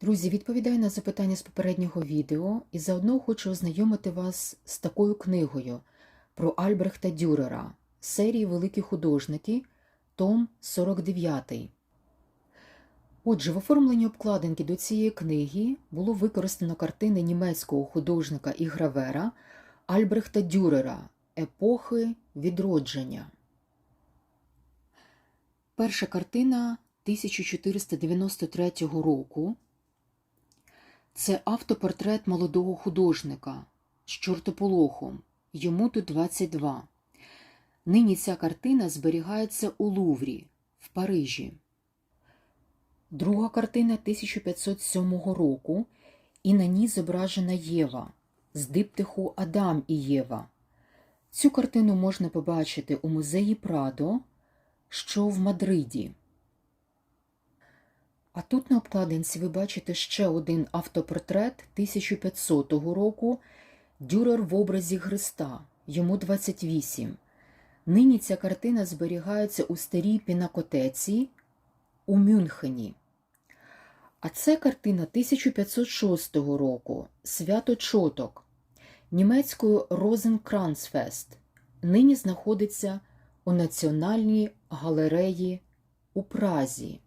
Друзі, відповідаю на запитання з попереднього відео і заодно хочу ознайомити вас з такою книгою про Альбрехта Дюрера серії Великі художники, Том 49. Отже, в оформленні обкладинки до цієї книги було використано картини німецького художника і гравера Альбрехта Дюрера Епохи відродження. Перша картина 1493 року. Це автопортрет молодого художника з чортополохом. Йому тут 22. Нині ця картина зберігається у Луврі в Парижі. Друга картина 1507 року, і на ній зображена Єва з диптиху Адам і Єва. Цю картину можна побачити у музеї Прадо, що в Мадриді. А тут на обкладинці ви бачите ще один автопортрет 1500 року Дюрер в образі Христа, йому 28. Нині ця картина зберігається у старій пінакотеці у Мюнхені. А це картина 1506 року Свято Чоток німецькою Розенкранцфест. Нині знаходиться у Національній галереї у Празі.